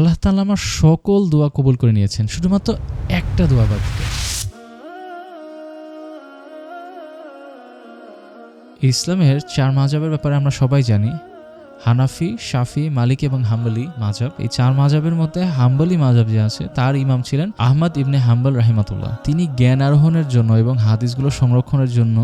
আল্লাহ তাল্লাহ আমার সকল দোয়া কবুল করে নিয়েছেন, শুধুমাত্র একটা দোয়া বাদ ইসলামের চার মাজাবের ব্যাপারে আমরা সবাই জানি হানাফি, শাফি, মালিক এবং হাম্বলি মাজাব এই চার মাজাবের মধ্যে হাম্বলি মাজাব যে আছে, তার ইমাম ছিলেন আহমদ ইবনে হাম্বল রাহিমাতুল্লাহ তিনি জ্ঞান আরোহণের জন্য এবং হাদিসগুলো সংরক্ষণের জন্য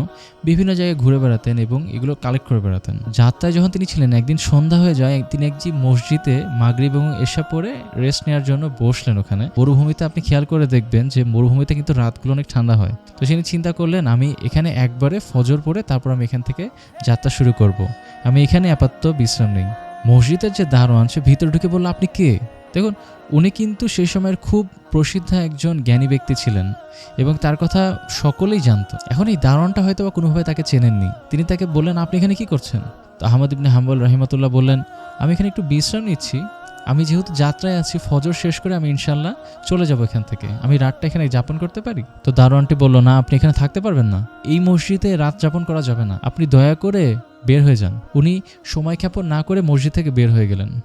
বিভিন্ন জায়গায় ঘুরে বেড়াতেন এবং এগুলো কালেক্ট করে বেড়াতেন। যাত্রায় যখন তিনি ছিলেন, একদিন সন্ধ্যা হয়ে যায়, তিনি একটি মসজিদে মাগরিব এবং এসা পরে রেস্ট নেওয়ার জন্য বসলেন ওখানে। মরুভূমিতে আপনি খেয়াল করে দেখবেন যে, মরুভূমিতে কিন্তু রাতগুলো অনেক ঠান্ডা হয়। তো তিনি চিন্তা করলেন, আমি এখানে একবারে ফজর পরে তারপর আমি এখান থেকে যাত্রা শুরু করব। আমি এখানে আপাতত বিশ্রাম নেই। মসজিদের যে দারোয়ান, সে ভিতরে ঢুকে বলল, আপনি কে? দেখুন, উনি কিন্তু সেই সময়ের খুব প্রসিদ্ধ একজন জ্ঞানী ব্যক্তি ছিলেন এবং তার কথা সকলেই জানত। এখন এই দারোয়ানটা হয়তো বা কোনোভাবে তাকে চেনেননি। তিনি তাকে বললেন, আপনি এখানে কি করছেন? তো আহমদ ইবনে হাম্বল রহিমতুল্লাহ বললেন, আমি এখানে একটু বিশ্রাম নিচ্ছি। আমি যেহেতু যাত্রায় আছি, ফজর শেষ করে আমি ইনশাল্লাহ চলে যাব এখান থেকে। আমি রাতটা এখানে যাপন করতে পারি? তো দারোয়ানটি বলল, না, আপনি এখানে থাকতে পারবেন না। এই মসজিদে রাত যাপন করা যাবে না। আপনি দয়া করে বের হয়ে যান। উনি সময় ক্ষেপণ না করে মসজিদ থেকে বের হয়ে গেলেন।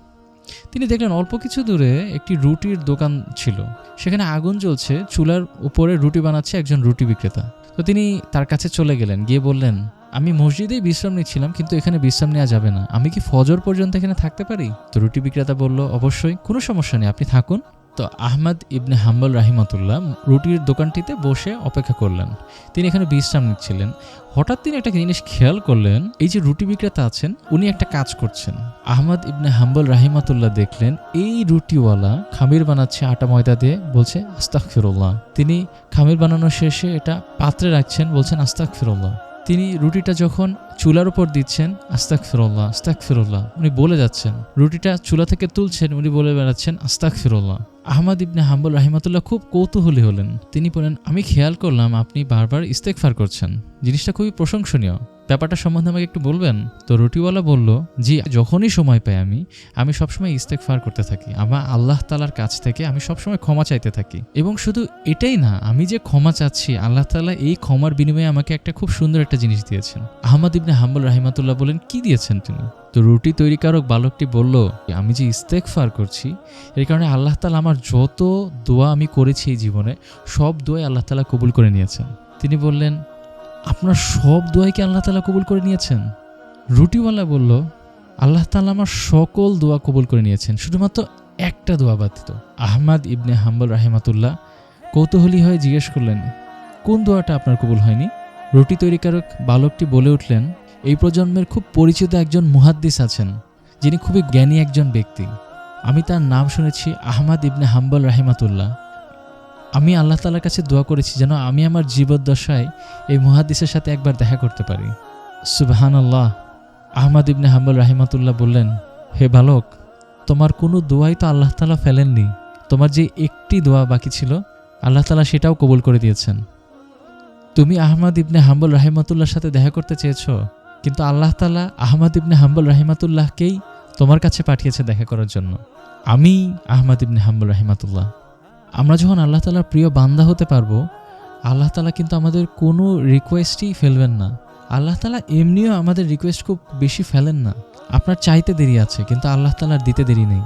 তিনি দেখলেন অল্প কিছু দূরে একটি রুটির দোকান ছিল। সেখানে আগুন জ্বলছে, চুলার উপরে রুটি বানাচ্ছে একজন রুটি বিক্রেতা। তো তিনি তার কাছে চলে গেলেন, গিয়ে বললেন, আমি মসজিদেই বিশ্রাম নিচ্ছিলাম, কিন্তু এখানে বিশ্রাম নেওয়া যাবে না। আমি কি ফজর পর্যন্ত এখানে থাকতে পারি? তো রুটি বিক্রেতা বলল, অবশ্যই, কোনো সমস্যা নেই, আপনি থাকুন। তো আহমদ ইবনে হাম্বল রাহিমতুল্লাহ রুটির দোকানটিতে বসে অপেক্ষা করলেন। তিনি এখানে বিশ্রাম নিচ্ছিলেন। হঠাৎ তিনি একটা জিনিস খেয়াল করলেন, এই যে রুটি বিক্রেতা আছেন, উনি একটা কাজ করছেন। আহমদ ইবনে হাম্বল রাহিমাতুল্লাহ দেখলেন, এই রুটিওয়ালা খামির বানাচ্ছে আটা ময়দা দিয়ে, বলছে আস্তাক ফিরুল্লাহ তিনি খামির বানানো শেষে এটা পাত্রে রাখছেন, বলছেন আস্তাক ফিরুল্লাহ তিনি রুটিটা যখন চুলার উপর দিচ্ছেন আস্তাক ফিরোল্লাহ আস্তাক ফিরোল্লাহ উনি বলে যাচ্ছেন, রুটিটা চুলা থেকে তুলছেন, উনি বলে বেড়াচ্ছেন আস্তাক ফিরোল্লাহ আহমদ ইবনে হাম্বুল রাহিমাতুল্লাহ খুব কৌতূহলী হলেন। তিনি বলেন, আমি খেয়াল করলাম, আপনি বারবার ইস্তেকফার করছেন। জিনিসটা খুবই প্রশংসনীয়। ব্যাপারটা সম্বন্ধে আমাকে একটু বলবেন? তো রুটিওয়ালা বলল, জি, যখনই সময় পাই আমি আমি সবসময় ইস্তেকফার করতে থাকি। আমার আল্লাহ তালার কাছ থেকে আমি সবসময় ক্ষমা চাইতে থাকি। এবং শুধু এটাই না, আমি যে ক্ষমা চাচ্ছি, আল্লাহ তালা এই ক্ষমার বিনিময়ে আমাকে একটা খুব সুন্দর একটা জিনিস দিয়েছেন। আহমদ ইবনে হাম্বুল রাহিমাতুল্লাহ বলেন, কি দিয়েছেন তিনি? তো রুটি তৈরিকারক বালকটি বলল, আমি যে ইস্তেকফার করছি, এর কারণে আল্লাহ তালা আমার যত দোয়া আমি করেছি এই জীবনে, সব দোয়াই আল্লাহ তালা কবুল করে নিয়েছেন। তিনি বললেন আপনার সব দোয়াই কি আল্লাহ তালা কবুল করে নিয়েছেন? রুটিওয়ালা বলল, আল্লাহ তালা আমার সকল দোয়া কবুল করে নিয়েছেন, শুধুমাত্র একটা দোয়া ব্যতীত। আহমাদ ইবনে হাম্বল রাহেমাতুল্লাহ কৌতূহলী হয়ে জিজ্ঞেস করলেন, কোন দোয়াটা আপনার কবুল হয়নি? রুটি তৈরিকারক বালকটি বলে উঠলেন, এই প্রজন্মের খুব পরিচিত একজন মুহাদ্দিস আছেন, যিনি খুবই জ্ঞানী একজন ব্যক্তি। আমি তার নাম শুনেছি আহমাদ ইবনে হাম্বল রাহিমাতুল্লাহ। আমি আল্লাহ তালার কাছে দোয়া করেছি যেন আমি আমার জীবদ্দশায় এই মুহাদ্দিসের সাথে একবার দেখা করতে পারি। সুবাহান আল্লাহ আহমদ ইবনে হাম্বুল রাহিমাতুল্লাহ বললেন, হে বালক, তোমার কোনো দোয়াই তো আল্লাহ তালা ফেলেননি। তোমার যে একটি দোয়া বাকি ছিল, আল্লাহ তালা সেটাও কবুল করে দিয়েছেন। তুমি আহমদ ইবনে হাম্বল রাহিমাতুল্লাহর সাথে দেখা করতে চেয়েছ, কিন্তু আল্লাহ তালা আহমদ ইবনে হাম্বল রাহিমাতুল্লাহকেই তোমার কাছে পাঠিয়েছে দেখা করার জন্য। আমি আহমদ ইবনে হাম্বল রাহিমাতুল্লাহ আমরা যখন আল্লাহ তালার প্রিয় বান্দা হতে পারব, আল্লাহ তালা কিন্তু আমাদের কোনো রিকোয়েস্টই ফেলবেন না। আল্লাহ তালা এমনিও আমাদের রিকোয়েস্ট খুব বেশি ফেলেন না। আপনার চাইতে দেরি আছে, কিন্তু আল্লাহ তালার দিতে দেরি নেই।